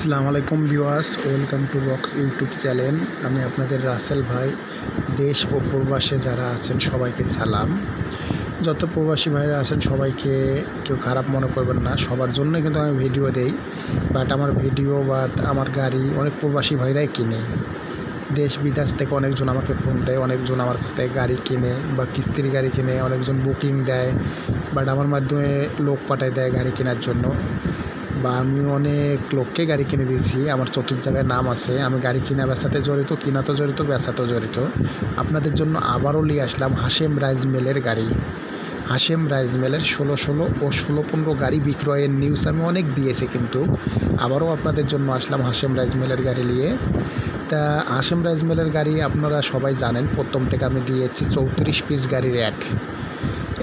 আসসালামু আলাইকুম viewers, welcome to box YouTube channel. আমি আপনাদের রাসেল ভাই। দেশ ও প্রবাসে যারা আছেন, সবাইকে সালাম। যত প্রবাসী ভাইরা আছেন, সবাইকে কেউ খারাপ মনে করবেন না। সবার জন্য কিন্তু আমি ভিডিও দেই। বাট আমার ভিডিও বাট আমার গাড়ি অনেক প্রবাসী ভাইরাই কিনে। দেশ, বিদেশ থেকে অনেকজন আমাকে ফোন দেয়, অনেকজন আমার কাছ থেকে গাড়ি কিনে বা কিস্তির গাড়ি কিনে, অনেকজন বুকিং দেয়। বাট আমার মাধ্যমে লোক পাঠায় দেয় গাড়ি কেনার জন্য। বা আমি অনেক লোককে গাড়ি কিনে দিয়েছি, আমার চতুর্থ জায়গায় নাম আছে, আমি গাড়ি কিনা বেচাতে জড়িত কিনাতেও জড়িত বেচাতেও জড়িত। আপনাদের জন্য আবারও নিয়ে আসলাম হাসেম রাইস মিলের গাড়ি। হাসেম রাইস মিলের ষোলো ষোলো ও ষোলো পনেরো গাড়ি বিক্রয়ের নিউজ আমি অনেক দিয়েছি কিন্তু, আবারও আপনাদের জন্য আসলাম হাসেম রাইস মিলের গাড়ি নিয়ে। তা হাসেম রাইস মিলের গাড়ি আপনারা সবাই জানেন, প্রথম থেকে আমি দিয়েছি চৌত্রিশ পিস গাড়ির এক।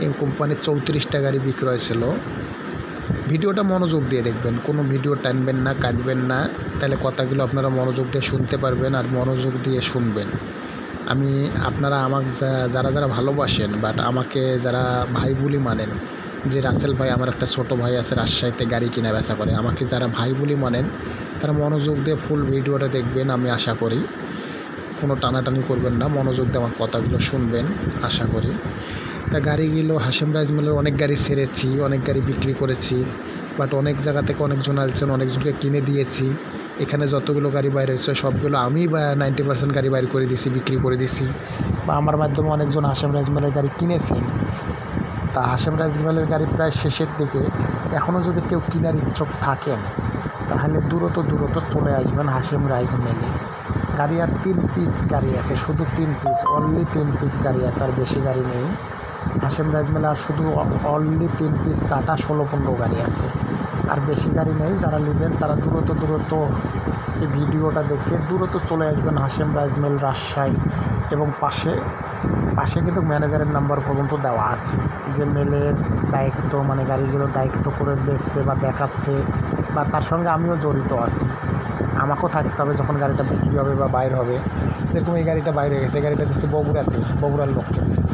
এই কোম্পানির চৌত্রিশটা গাড়ি বিক্রয় ছিল। ভিডিওটা মনোযোগ দিয়ে দেখবেন, কোনো ভিডিও টানবেন না, কাটবেন না, তাহলে কথাগুলো আপনারা মনোযোগ দিয়ে শুনতে পারবেন আর মনোযোগ দিয়ে শুনবেন। আমি, আপনারা আমাকে যারা যারা ভালোবাসেন বাট আমাকে যারা ভাই বলি মানেন, যে রাসেল ভাই আমার একটা ছোট ভাই আছে, রাজশাহীতে গাড়ি কিনা বেচা করে, আমাকে যারা ভাই বলি মানেন, তারা মনোযোগ দিয়ে ফুল ভিডিওটা দেখবেন আমি আশা করি। কোনো টানাটানি করবেন না, মনোযোগ দিয়ে আমার কথাগুলো শুনবেন, আশা করি। তা গাড়িগুলো হাসেম রাইস মিলের অনেক গাড়ি ছেড়েছি অনেক গাড়ি বিক্রি করেছি বাট অনেক জায়গা থেকে অনেকজন আসছেন অনেকজনকে কিনে দিয়েছি। এখানে যতগুলো গাড়ি বাইর হয়েছে, সবগুলো আমি নাইনটি পার্সেন্ট গাড়ি বাইর করে দিছি, বিক্রি করে দিছি। বা আমার মাধ্যমে অনেকজন হাসেম রাইস মিলের গাড়ি কিনেছেন। তা হাসেম রাইস মিলের গাড়ি প্রায় শেষের দিকে এখনও যদি কেউ কেনার ইচ্ছুক থাকেন তাহলে দূরত দূরত চলে আসবেন হাসেম রাইস মিলে। গাড়ি আর তিন পিস গাড়ি আছে, শুধু তিন পিস অনলি তিন পিস গাড়ি আছে, আর বেশি গাড়ি নেই। হাসেম রাজমেলা আর শুধু অনলি তিন পিস টাটা ষোলো পনেরো গাড়ি আছে। আর বেশি গাড়ি নেই, যারা নেবেন তারা দূরত দূরত এই ভিডিওটা দেখে দূরত চলে আসবেন হাসেম রাজমেল রাজশাহী এবং পাশে পাশে কিন্তু ম্যানেজারের নাম্বার পর্যন্ত দেওয়া আছে। যে মেলের দায়িত্ব মানে গাড়িগুলোর দায়িত্ব করে বেচছে বা দেখাচ্ছে বা তার সঙ্গে আমিও জড়িত আছি। আমাকেও থাকতে হবে যখন গাড়িটা বিক্রি হবে বা বাইর হবে। যেরকম এই গাড়িটা বাইরে হয়ে গেছে, এই গাড়িটা দিচ্ছে বগুড়াতে, বগুড়ার লক্ষ্যে দিচ্ছে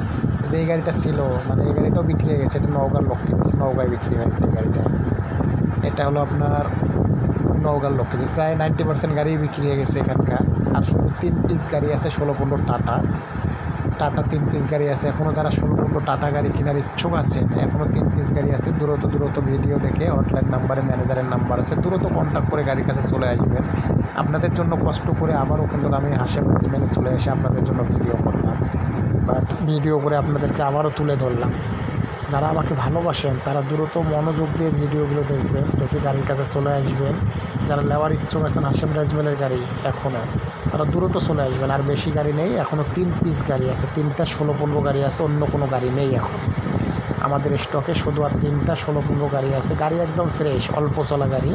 যে এই গাড়িটা ছিল মানে এই গাড়িটাও বিক্রি হয়ে গেছে, এটা নওগাঁর লক্ষ্যে দিচ্ছে নওগাঁয় বিক্রি হয়েছে এই গাড়িটা। এটা হলো আপনার নওগাঁর দিচ্ছে প্রায় নাইনটি পার্সেন্ট গাড়ি বিক্রি হয়ে গেছে এখানকার। আর শুধু তিন পিস গাড়ি আছে, ষোলো পনেরো টাটা। টাটা তিন পিস গাড়ি আছে। এখনও যারা ষোলো পনেরো টাটা গাড়ি কেনার ইচ্ছুক আছেন এখনও তিন পিস গাড়ি আছে। দূরত দূরত ভিডিও দেখে হটলাইন নাম্বারে ম্যানেজারের নাম্বার আছে। দূরত কন্ট্যাক্ট করে গাড়ির কাছে চলে আসবেন। আপনাদের জন্য কষ্ট করে আবারও কিন্তু আমি হাসে ম্যানেজমেন্টে চলে এসে আপনাদের জন্য ভিডিও করলাম। বাট ভিডিও করে আপনাদেরকে আবারও তুলে ধরলাম। যারা আমাকে ভালোবাসেন, তারা দ্রুত মনোযোগ দিয়ে ভিডিওগুলো দেখবেন। দেখে গাড়ির কাছে চলে আসবেন। যারা নেওয়ার ইচ্ছুক আছেন হাসেম রাজমেলের গাড়ি এখনও তারা দ্রুত চলে আসবেন। আর বেশি গাড়ি নেই এখনও তিন পিস গাড়ি আছে। তিনটা ষোলো পনেরো গাড়ি আছে, অন্য কোনো গাড়ি নেই এখন। আমাদের স্টকে শুধু আর তিনটা ষোলো পনেরো গাড়ি আছে। গাড়ি একদম ফ্রেশ অল্প চলা গাড়ি।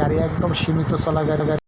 গাড়ি একদম সীমিত চলা গাড়ি